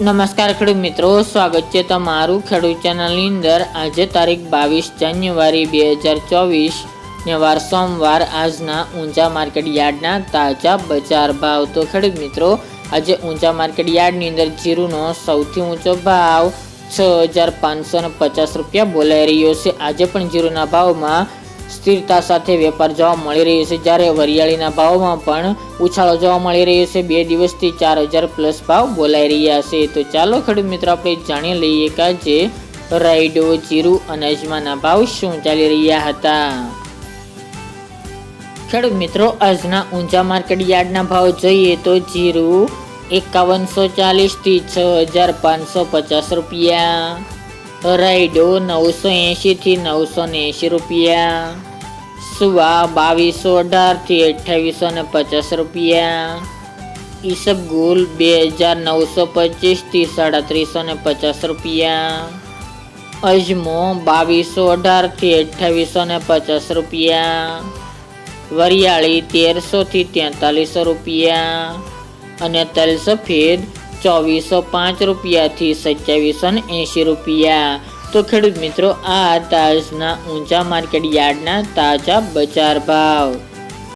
નમસ્કાર ખેડૂત મિત્રો, સ્વાગત છે તમારું ખેડૂત ચેનલની અંદર. આજે તારીખ બાવીસ જાન્યુઆરી બે હજાર ચોવીસ ને વાર સોમવાર. આજના ઊંચા માર્કેટ યાર્ડના તાજા બજાર ભાવ. તો ખેડૂત મિત્રો, આજે ઊંચા માર્કેટ યાર્ડની અંદર જીરુનો સૌથી ઊંચો ભાવ છ હજાર પાંચસો ને પચાસ રૂપિયા બોલાઈ રહ્યો છે. આજે પણ જીરુના ભાવમાં સ્થિરતા સાથે વેપાર જોવા મળી રહ્યો છે. જ્યારે વરિયાળીના ભાવમાં પણ ઉછાળો જોવા મળી રહ્યો છે. બે દિવસથી ચાર હજાર પ્લસ ભાવ બોલાઈ રહ્યા છે. તો ચાલો ખેડૂત મિત્રો, આપણે જાણી લઈએ કે આજે રાઈડો જીરું અને ભાવ શું ચાલી રહ્યા હતા. ખેડૂત મિત્રો, આજના ઊંચા માર્કેટ યાર્ડના ભાવ જોઈએ તો જીરું એકાવનસો ચાલીસથી છ હજાર પાંચસો પચાસ રૂપિયા. રાયડો નવસો એંશીથી નવસો ને એંશી રૂપિયા. સુવા બાવીસો અઢારથી અઠ્ઠાવીસો ને પચાસ રૂપિયા. ઈસબગુલ બે હજાર નવસો પચીસથી સાડત્રીસો ને પચાસ રૂપિયા. અજમો બાવીસો અઢારથી અઠ્ઠાવીસો ને પચાસ રૂપિયા. વરિયાળી તેરસોથી તેતાલીસો રૂપિયા. અને તલ સફેદ ચોવીસો પાંચ રૂપિયાથી સત્યાવીસો ને એંશી રૂપિયા. તો ખેડૂત મિત્રો, આ તાજના ઊંચા માર્કેટ યાર્ડના તાજા બજાર ભાવ.